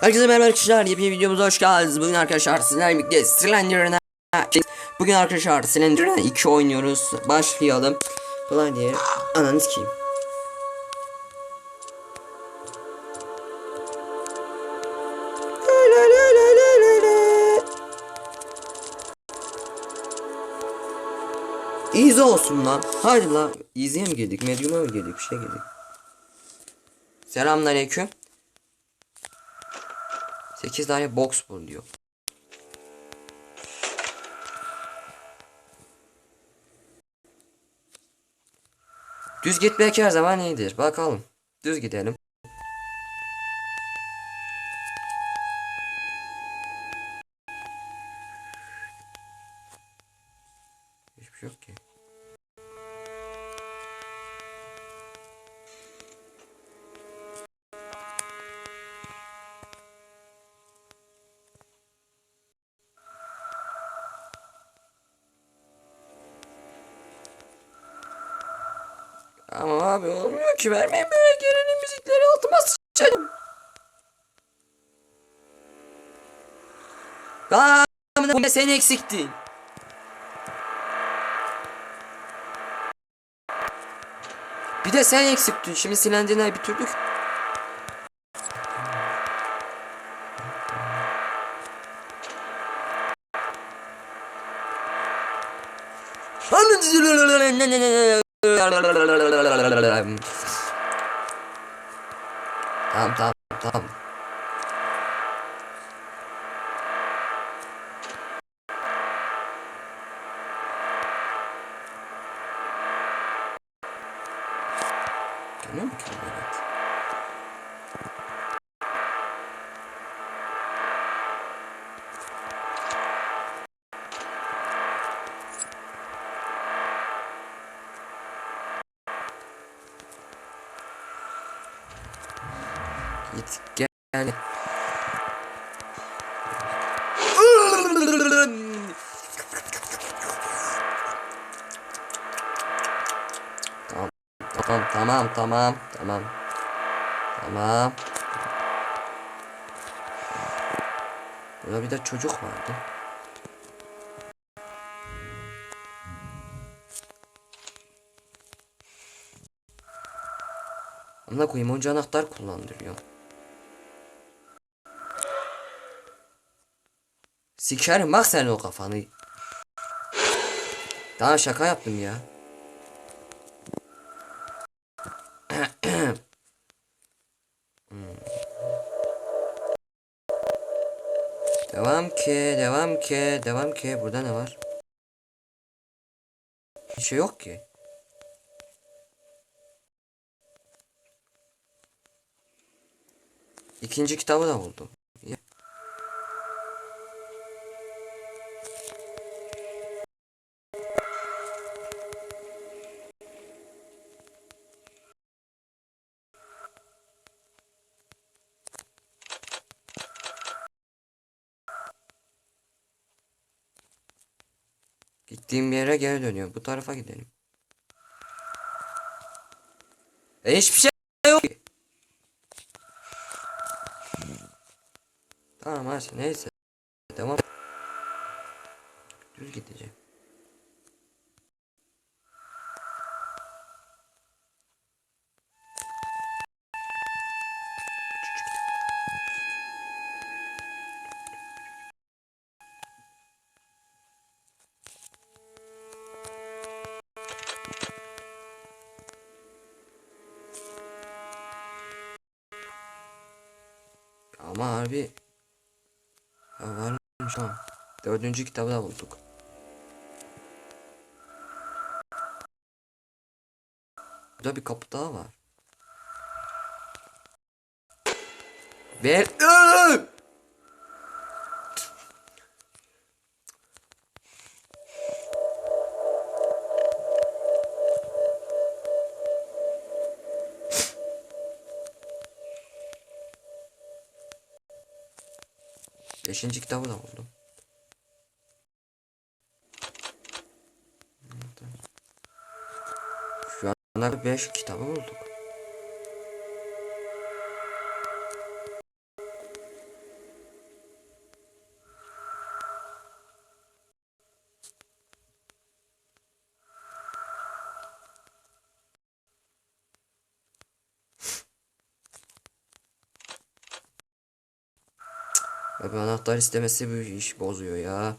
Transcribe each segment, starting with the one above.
Herkese merhaba arkadaşlar. Yepyeni videomuza hoş geldiniz. Bugün arkadaşlar sizlerle birlikte Slender'ına Bugün arkadaşlar Slender'ına 2 oynuyoruz. Başlayalım. Falan diye. Ananı sikeyim. Easy olsun lan. Hadi lan. Easy'ye mi girdik? Medium'a mı girdik? Bir şey girdik. Selamünaleyküm. 8 tane box bul diyor. Düz gitmek her zaman iyidir. Bakalım. Düz gidelim. Ama abi olmuyor ki vermeyin böyle gerilim müzikleri altıma sıçacağım. Aa, sen eksiktin. Bir de sen eksiktin. Şimdi silendirleri bitirdik. Tamam Git gel. Tamam tamam tamam tamam tamam tamam. Burada bir de çocuk vardı. Amına koyayım onca anahtar kullandırıyor. Sikerim bak sen o kafanı. Daha şaka yaptım ya. Hmm. devam ki, devam ki, devam ki. Burada ne var? Bir şey yok ki. İkinci kitabı da buldum. Gittiğim yere geri dönüyor. Bu tarafa gidelim. E hiçbir şey yok. Tamam neyse. Ama harbi Ha, varmış ha. Dördüncü kitabı da bulduk. Burada bir kapı daha var. Ver. Beşinci kitabı da buldum. Şu ana 5 kitabı bulduk. Abi anahtar istemesi bu iş bozuyor ya.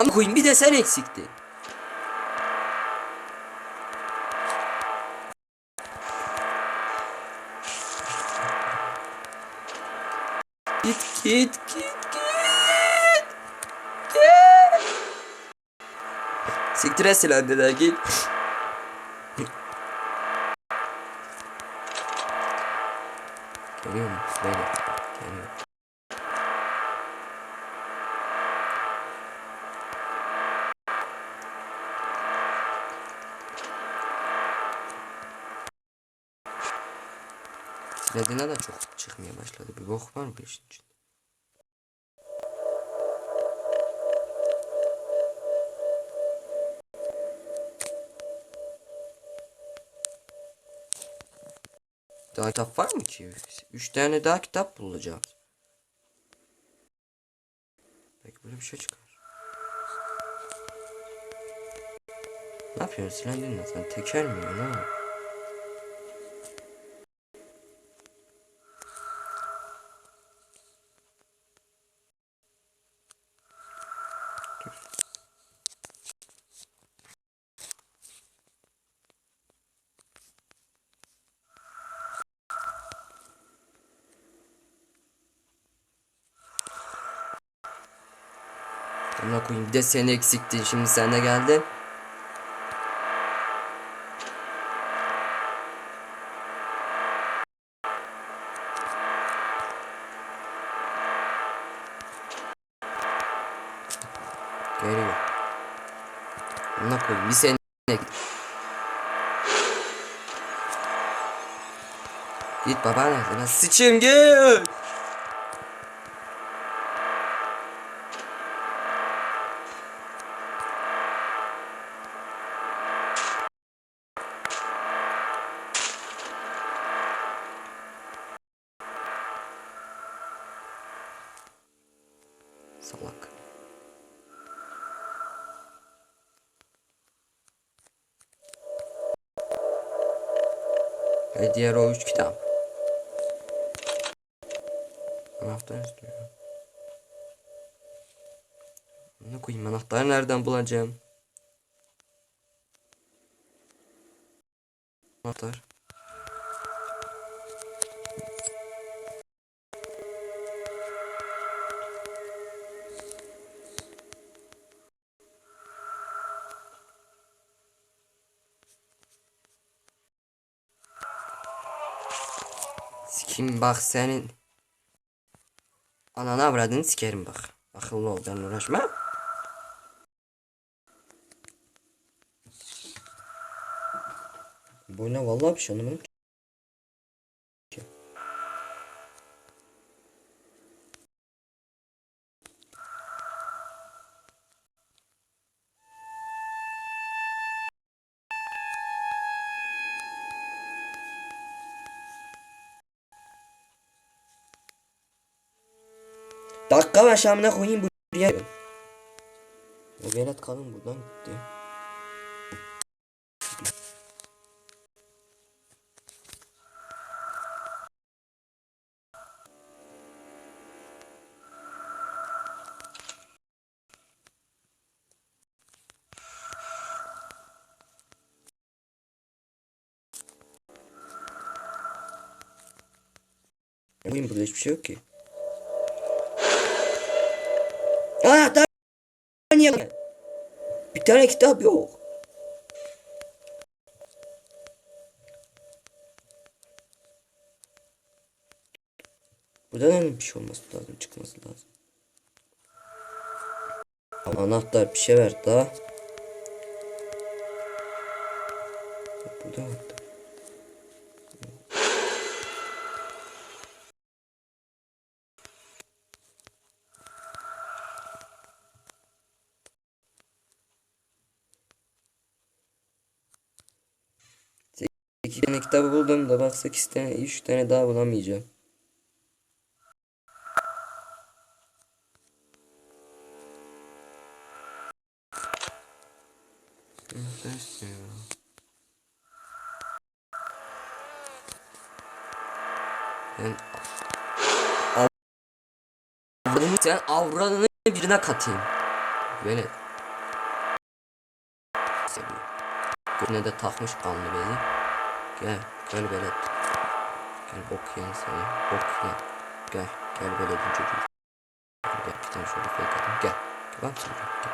Ama koyayım bir de sen eksikti. Git git git git. Git. Siktir et silahını git. Geliyor mu? Böyle. Geliyor. Silahına da çok çıkmaya başladı. Bir bok var mı işin içinde? Daha kitap var mı ki? Üç tane daha kitap bulacağız. Belki böyle bir şey çıkar. Ne yapıyorsun silahın ne? Sen teker mi yiyorsun ha? Ona koyayım bir de sen eksiktin şimdi sen de geldin. Geliyor. Ona koyayım bir sen. Git babaanne sana sıçayım git. Salak. Ve diğer o üç kitap. Anahtar istiyor. Ne koyayım anahtarı nereden bulacağım? Sikim bak senin. Ananı avradını sikerim bak. Akıllı ol ben uğraşma. Bu ne vallahi bir şey anlamadım Dakika başı amına koyayım buraya. O velet kadın buradan gitti. Koyayım burada hiçbir şey yok ki. Anahtar niye? Bir tane kitap yok. Burada da bir şey olması lazım, çıkması lazım. Anahtar bir şey ver daha. Burada kitabı buldum da bak 8 tane 3 tane daha bulamayacağım. Ben avradını sen avradını birine katayım. Seviyor. Gözüne de takmış kanlı beni. Gel gel böyle. Gel bok yiyen seni. Bok yiyen. Gel gel bir çocuk. Gel bir tane şöyle fake atayım. Gel. Gel lan sen gel.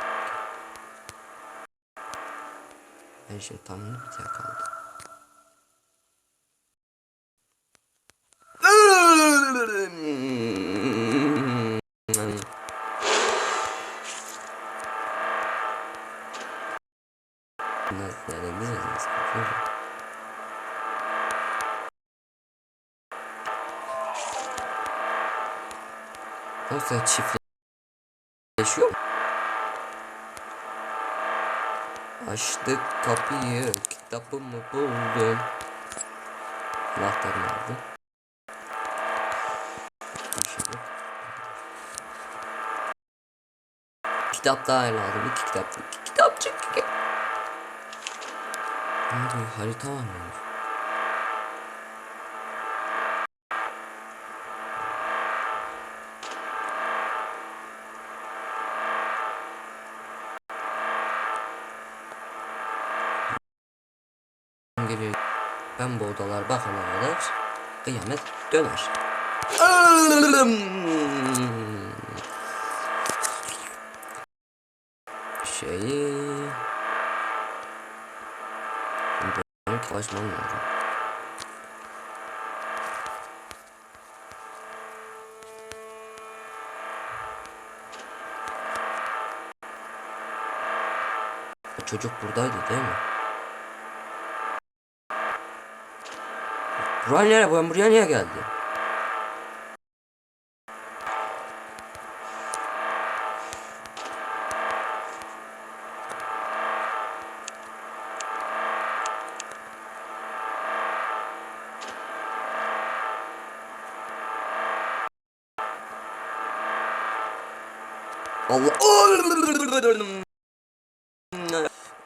Ben şimdi tamamını bir kaldı. Açtık kapıyı, kitabımı buldum. Anahtarımı aldım. Kitap daha lazım. İki kitap. İki kitapçık. Abi harita var mı? Geliyor. Ben bu odalar bakana kadar kıyamet döner. Şeyi... Benim çalışmam lazım. Çocuk buradaydı değil mi? Nereye? Ben buraya niye geldim?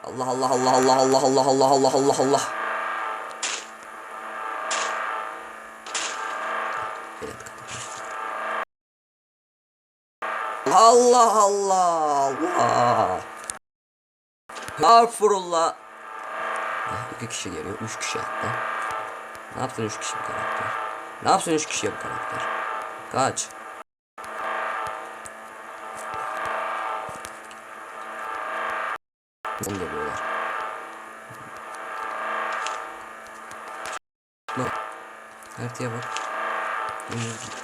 Allah Allah Allah Allah Allah Allah Allah Allah Allah Allah Allah Allah Allah Allah. Estağfurullah Ah, İki kişi geliyor, üç kişi hatta Ne yapsın üç kişi bu karakter? Ne yapsın üç kişi bu karakter? Kaç. On geliyorlar Bak. Haritaya bak. Dümdüz git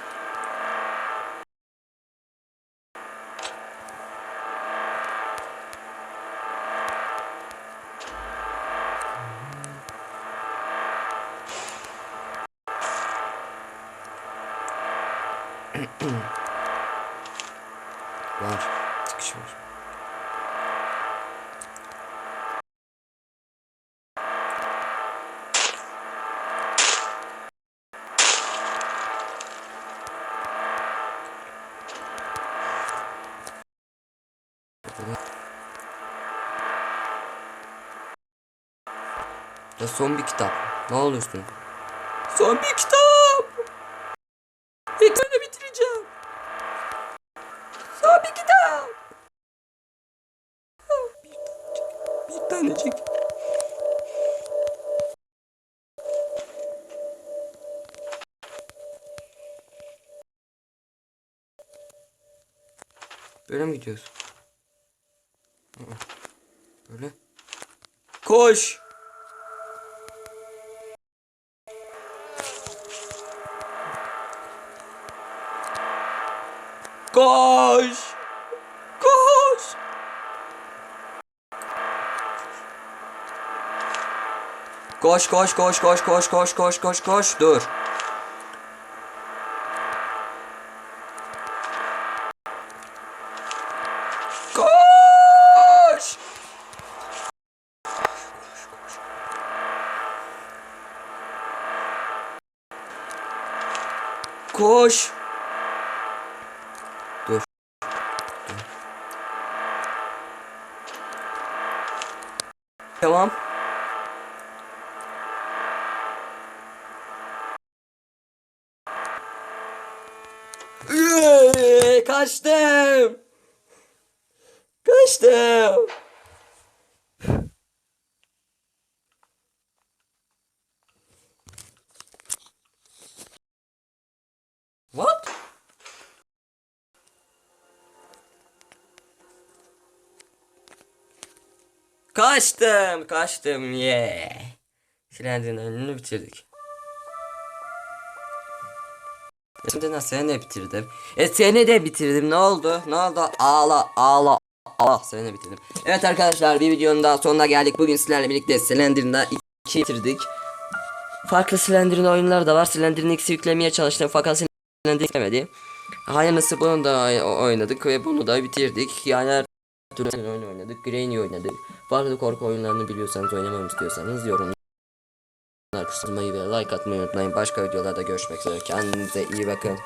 Ya son bir kitap. Ne olursun? Son bir kitap. Ekranı bitireceğim. Son bir kitap. Bir tanecik. Bir tanecik. Böyle mi gidiyoruz? Böyle. Koş. Koş. Koş. Koş koş koş koş koş koş koş koş koş dur. Koş. Koş. Kaçtım. Kaçtım. What? Kaçtım, kaçtım. Yeah. Silendirin önünü bitirdik. Şimdi nasıl seni de bitirdim. E seni de bitirdim. Ne oldu? Ne oldu? Ağla, ağla. Allah seni de bitirdim. Evet arkadaşlar bir videonun daha sonuna geldik. Bugün sizlerle birlikte Slender'da 2 bitirdik. Farklı Slender'in oyunları da var. Slender'in X'i yüklemeye çalıştım fakat Slender yüklemedi. Hayırlısı bunu da oy- oynadık ve bunu da bitirdik. Yani her türlü oyun oynadık. Granny oynadık. Farklı korku oyunlarını biliyorsanız oynamamı istiyorsanız yorumlar kısmına ve like atmayı unutmayın. Başka videolarda görüşmek üzere. Kendinize iyi bakın.